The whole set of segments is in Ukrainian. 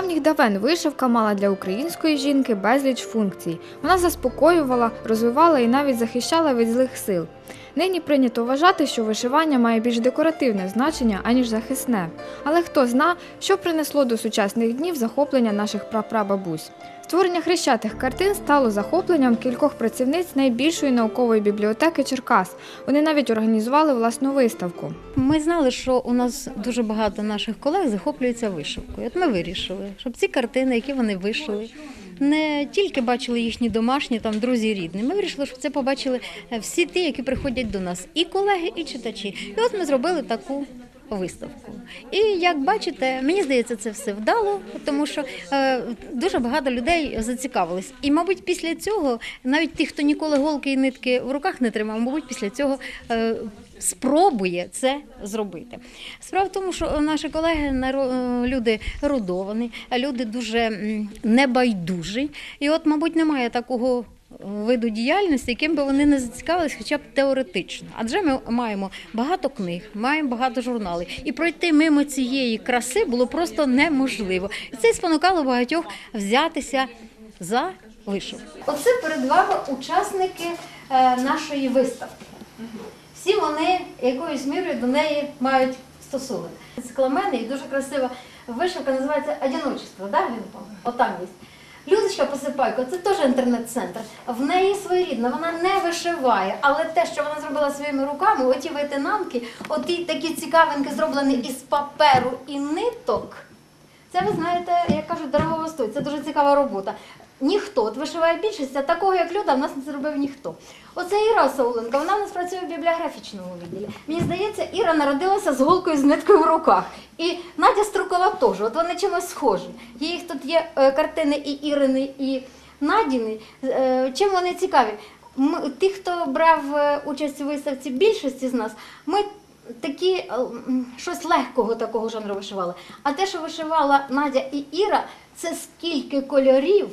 давніх давен вишивка мала для української жінки безліч функцій. Вона заспокоювала, розвивала і навіть захищала від злих сил. Нині прийнято вважати, що вишивання має більш декоративне значення, аніж захисне. Але хто зна, що принесло до сучасних днів захоплення наших прапрабабусь. Створення хрещатих картин стало захопленням кількох працівниць найбільшої наукової бібліотеки Черкас. Вони навіть організували власну виставку. Ми знали, що у нас дуже багато наших колег захоплюються вишивкою. От ми вирішили, щоб ці картини, які вони вишили, не тільки бачили їхні домашні там друзі рідні. Ми вирішили, щоб це побачили е, всі ті, які приходять до нас, і колеги, і читачі. І от ми зробили таку. Виставку, і як бачите, мені здається, це все вдало, тому що е, дуже багато людей зацікавились. І, мабуть, після цього навіть ті, хто ніколи голки і нитки в руках не тримав, мабуть, після цього е, спробує це зробити. Справа в тому, що наші колеги е, люди родовані, люди дуже небайдужі. І от, мабуть, немає такого. Виду діяльності, яким би вони не зацікавились, хоча б теоретично. Адже ми маємо багато книг, маємо багато журналів, і пройти мимо цієї краси було просто неможливо. І це спонукало багатьох взятися за вишивку. Оце перед вами учасники е, нашої виставки. Всі вони якоюсь мірою до неї мають стосунок. Скламений і дуже красива вишивка називається «Одиночество», да, Лінко? Отам є. Людочка Посипайко, це теж інтернет-центр. В неї своєрідна, вона не вишиває, але те, що вона зробила своїми руками, оті витинанки, оті такі цікавинки зроблені із паперу і ниток. Це ви знаєте, як кажуть, дорого стоїть. Це дуже цікава робота. Ніхто от вишиває більшість, а такого як Люда в нас не зробив ніхто. Оце Іра Сауленко, вона у нас працює в бібліографічному відділі. Мені здається, Іра народилася з голкою з ниткою в руках. І Надя Струкова теж. От вони чимось схожі. Їх тут є е, картини і Ірини, і Надіни. Е, чим вони цікаві? Ми, ті, хто брав е, участь у виставці більшості з нас, ми такі щось легкого такого жанру вишивали. А те, що вишивала Надя і Іра, це скільки кольорів.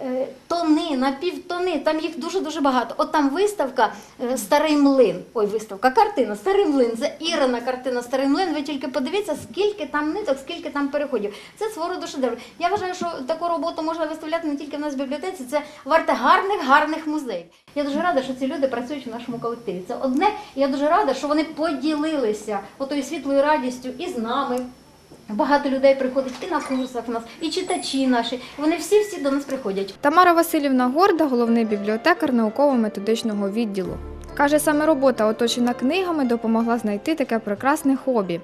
Е, Тони, напівтони, там їх дуже-дуже багато. От там виставка е, Старий млин. Ой, виставка, картина, Старий млин. Це Ірина картина Старий млин. Ви тільки подивіться, скільки там ниток, скільки там переходів. Це роду шедевр. Я вважаю, що таку роботу можна виставляти не тільки в нас в бібліотеці, це варте гарних, гарних музеїв. Я дуже рада, що ці люди працюють в нашому колективі. Це одне, я дуже рада, що вони поділилися отою світлою радістю і з нами. Багато людей приходить і на курсах у нас, і читачі наші. Вони всі-всі до нас приходять. Тамара Васильівна Горда, головний бібліотекар науково-методичного відділу. Каже, саме робота, оточена книгами, допомогла знайти таке прекрасне хобі.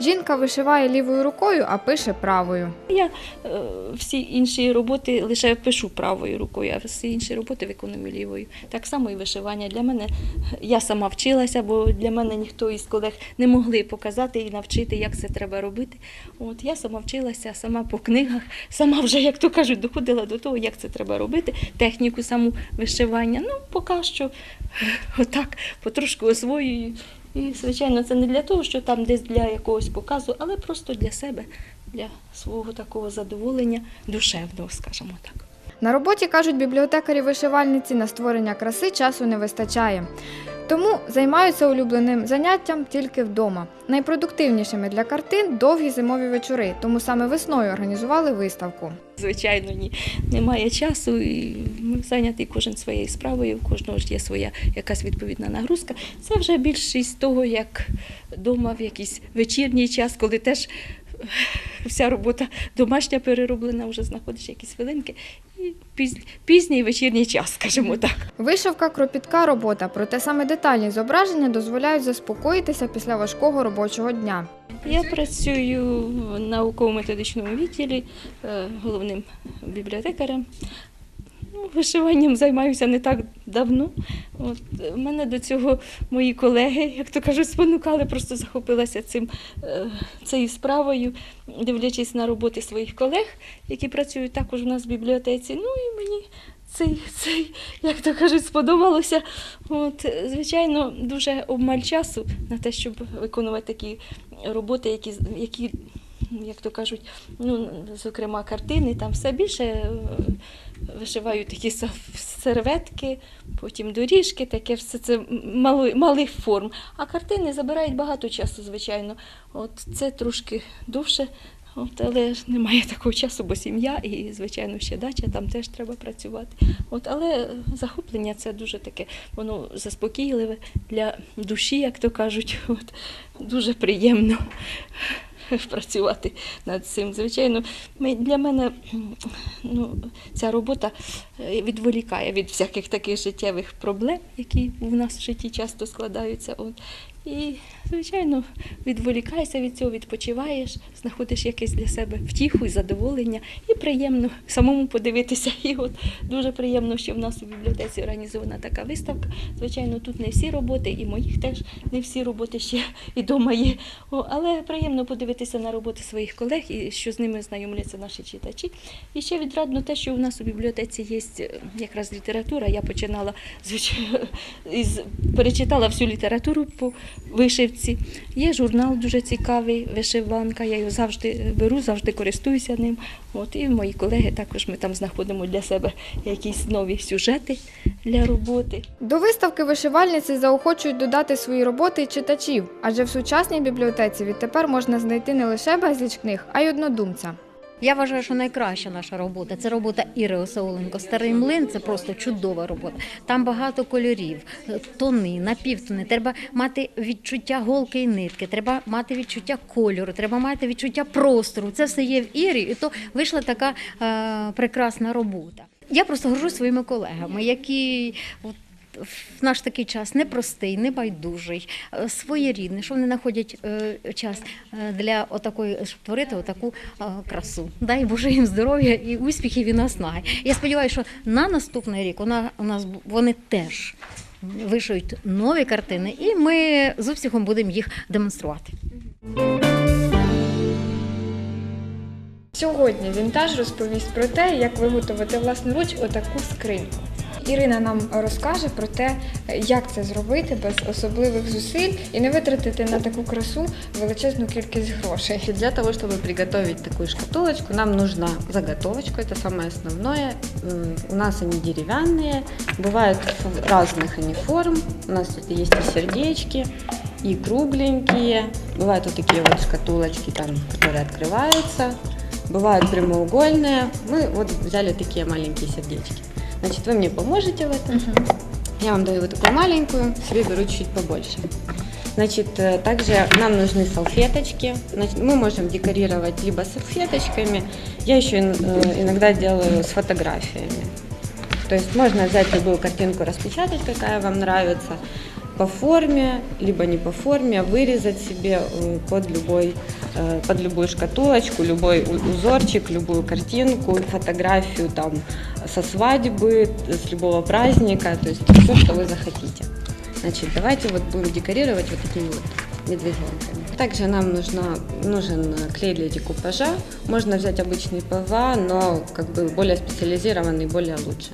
Жінка вишиває лівою рукою, а пише правою. Я е, всі інші роботи лише пишу правою рукою, а всі інші роботи виконую лівою. Так само і вишивання. Для мене я сама вчилася, бо для мене ніхто із колег не могли показати і навчити, як це треба робити. От я сама вчилася, сама по книгах, сама вже, як то кажуть, доходила до того, як це треба робити, техніку саму вишивання. Ну, поки що отак потрошку освоюю. І, звичайно, це не для того, що там десь для якогось показу, але просто для себе, для свого такого задоволення душевного, скажімо так. На роботі кажуть бібліотекарі-вишивальниці на створення краси часу не вистачає. Тому займаються улюбленим заняттям тільки вдома. Найпродуктивнішими для картин довгі зимові вечори, тому саме весною організували виставку. Звичайно, ні. Немає часу, і ми зайняті кожен своєю справою, у кожного ж є своя якась відповідна нагрузка. Це вже більшість того, як вдома в якийсь вечірній час, коли теж вся робота домашня перероблена, вже знаходиш якісь хвилинки. І пізні, пізній вечірній час, скажімо так. Вишивка кропітка робота, проте саме детальні зображення дозволяють заспокоїтися після важкого робочого дня. Я працюю в науково-методичному відділі е, головним бібліотекарем. Ну, Вишиванням займаюся не так давно. От, е, мене до цього мої колеги, як то кажуть, спонукали, просто захопилася цим, е, цією справою, дивлячись на роботи своїх колег, які працюють також у нас в бібліотеці. Ну і мені цей, цей, як то кажуть, сподобалося. От, е, звичайно, дуже обмаль часу на те, щоб виконувати такі роботи, які, які як то кажуть, ну, зокрема, картини, там все більше е, вишиваю такі серветки, потім доріжки, таке все це мало, малих форм. А картини забирають багато часу, звичайно. От це трошки довше. От, але ж немає такого часу, бо сім'я і, звичайно, ще дача, там теж треба працювати. От, але захоплення це дуже таке, воно заспокійливе для душі, як то кажуть. От, дуже приємно працювати над цим. Звичайно, ми, для мене ну, ця робота е, відволікає від всяких таких життєвих проблем, які в нас в житті часто складаються. От. І, звичайно, відволікаєшся від цього, відпочиваєш, знаходиш якесь для себе втіху і задоволення. І приємно самому подивитися. І от дуже приємно, що в нас у бібліотеці організована така виставка. Звичайно, тут не всі роботи, і моїх теж не всі роботи ще і дома є. О, але приємно подивитися на роботи своїх колег і що з ними знайомляться наші читачі. І ще відрадно те, що у нас у бібліотеці є е, якраз література. Я починала звичайно із перечитала всю літературу по вишивці. Є журнал дуже цікавий, вишиванка. Я його завжди беру, завжди користуюся ним. От і мої колеги також ми там знаходимо для себе якісь нові сюжети для роботи. До виставки вишивальниці заохочують додати свої роботи читачів, адже в сучасній бібліотеці відтепер можна знайти не лише безліч книг, а й однодумця. Я вважаю, що найкраща наша робота це робота Іри Осауленко. Старий млин це просто чудова робота. Там багато кольорів, тони, напівтони. Треба мати відчуття голки і нитки, треба мати відчуття кольору, треба мати відчуття простору. Це все є в Ірі, і то вийшла така е, прекрасна робота. Я просто горжусь своїми колегами, які от, в наш такий час непростий, небайдужий, е, своєрідний, що вони знаходять е, час е, для отакої, щоб творити отаку красу. Дай Боже їм здоров'я і успіхів і наснаги. Я сподіваюся, що на наступний рік вона, у нас вони теж вишиють нові картини, і ми з успіхом будемо їх демонструвати. Сьогодні вінтаж розповість про те, як виготовити власноруч отаку скриньку. Ірина нам розкаже про те, як це зробити без особливих зусиль і не витратити на таку красу величезну кількість грошей. Значит, Для того, чтобы приготовить такую шкатулочку, нам нужна заготовочка, это самое основное. М, У нас они деревянные, бывают ф- разных они форм. У нас это есть и сердечки, и кругленькие. Бывают вот такие вот шкатулочки, там, которые открываются. Бывают прямоугольные. Мы вот взяли такие маленькие сердечки. Значит, вы мне поможете в этом. Я вам даю вот такую маленькую, себе беру чуть побольше. Значит, э, также нам нужны салфеточки. Значит, мы можем декорировать либо салфеточками. Я еще э, иногда делаю с фотографиями. То есть можно взять любую картинку, распечатать, какая вам нравится, по форме, либо не по форме, вырезать себе э, под любой э, под любую шкатулочку, любой узорчик, любую картинку, фотографию там со свадьбы, с любого праздника, то есть все, что вы захотите. Значит, давайте вот будем декорировать вот такими вот медвежонками. Также нам нужна, нужен клей для декупажа. Можно взять обычный ПВА, но как бы более специализированный, более лучше.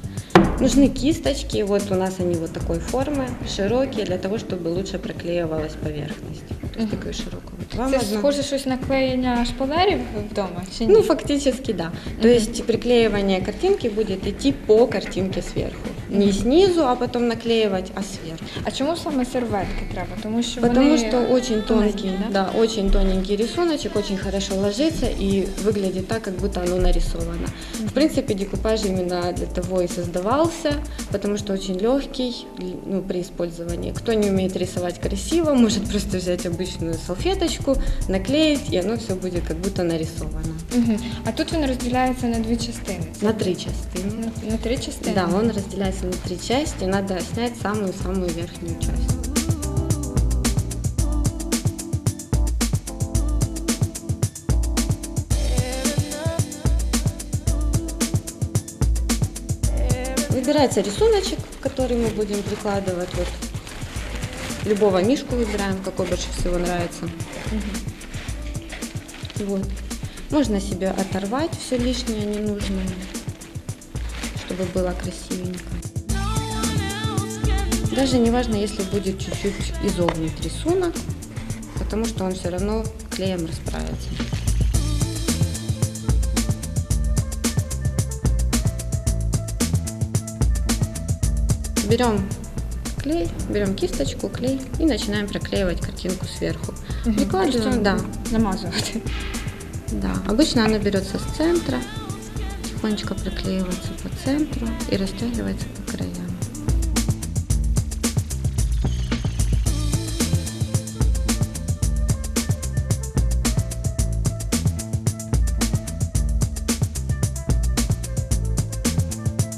Нужны кисточки, вот у нас они вот такой формы, широкие, для того, чтобы лучше проклеивалась поверхность. То есть такой широкой. Вот вам Це одна- схоже щось на клеєння шпалерів вдома чи ні? ну, фактически, да. То есть приклеивание картинки будет идти по картинке сверху. Не снизу, а потом наклеивать, а сверху. А чому саме серветки треба? Тому що Потому вони что очень тоненькі, тонкий, да? да? очень тоненький рисуночек, очень хорошо ложится и выглядит так, как будто оно нарисовано. В принципе, декупаж именно для того и создавался, потому что очень легкий ну, при использовании. Кто не умеет рисовать красиво, может просто взять обычную салфеточку, наклеить, и оно все будет как будто нарисовано. Мгм. А тут він розділяється на дві частини. На три частины. На, на три частини. Да, он разделяется на три части, надо снять самую-самую верхнюю часть. Выбирается рисуночек, который мы будем прикладывать. Вот. Любого мишку выбираем, какой больше всего нравится. Вот. Можно себе оторвать все лишнее, ненужное, чтобы было красивенько. Даже не важно, если будет чуть-чуть изогнут рисунок, потому что он все равно клеем расправится. Берем клей, берем кисточку, клей и начинаем проклеивать картинку сверху. Прикладываем, Просто да. намазувати. Да, обычно она берется с центра, тихонечко приклеивается по центру и растягивается по краям.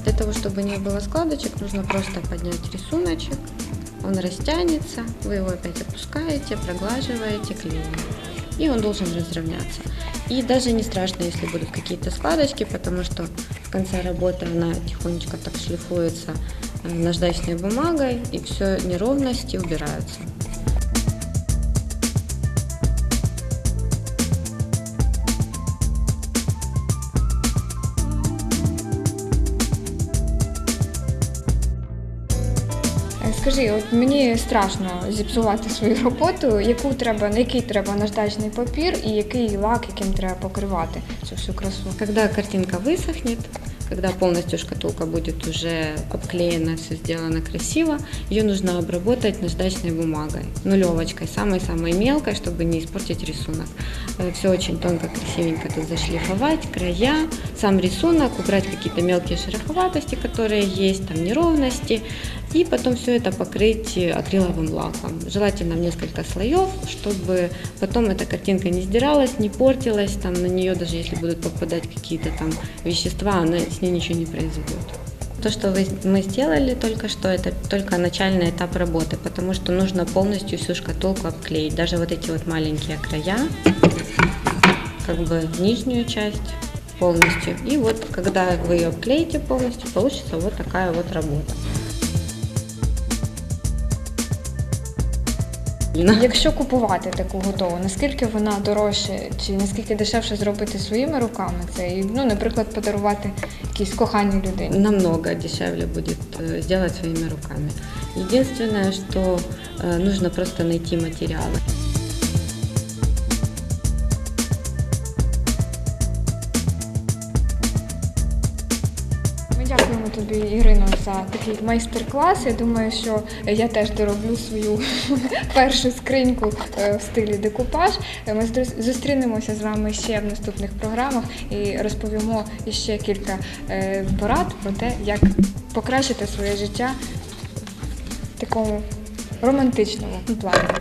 Для того, чтобы не было складочек, нужно просто поднять рисуночек, он растянется, вы его опять опускаете, проглаживаете клеем, и он должен разровняться. И даже не страшно, если будут какие-то складочки, потому что в конце работы она тихонечко так шлифуется э, наждачной бумагой, и все неровности убираются. Скажи, от мені страшно зіпсувати свою роботу. Яку треба, на який треба наждачний папір і який лак, яким треба покривати цю всю красу? Когда картинка высохнет, когда полностью шкатулка будет уже обклеена, все сделано красиво, ее нужно обработать наждачной бумагой, нулевочкой, самой-самой мелкой, чтобы не испортить рисунок. Все очень тонко, красивенько тут зашлифовать, края, сам рисунок, убрать какие-то мелкие шероховатости, которые есть, там неровности, и потом все это покрыть акриловым лаком. Желательно в несколько слоев, чтобы потом эта картинка не сдиралась, не портилась, там на нее даже если будут попадать какие-то там вещества, она с ней ничего не произойдет. То, что вы, мы сделали только что, это только начальный этап работы, потому что нужно полностью всю шкатулку обклеить, даже вот эти вот маленькие края, как бы нижнюю часть полностью. И вот когда вы ее обклеите полностью, получится вот такая вот работа. Якщо купувати таку готову, наскільки вона дорожча чи наскільки дешевше зробити своїми руками це і, ну, наприклад, подарувати якійсь коханій людині? намного дешевле будет э, сделать своими руками. Единственное, что э, нужно просто найти материалы. Тобі, Ірино, за такий майстер-клас. Я думаю, що я теж дороблю свою першу скриньку е, в стилі декупаж. Ми зустрінемося з вами ще в наступних програмах і розповімо ще кілька е, порад про те, як покращити своє життя в такому романтичному плані.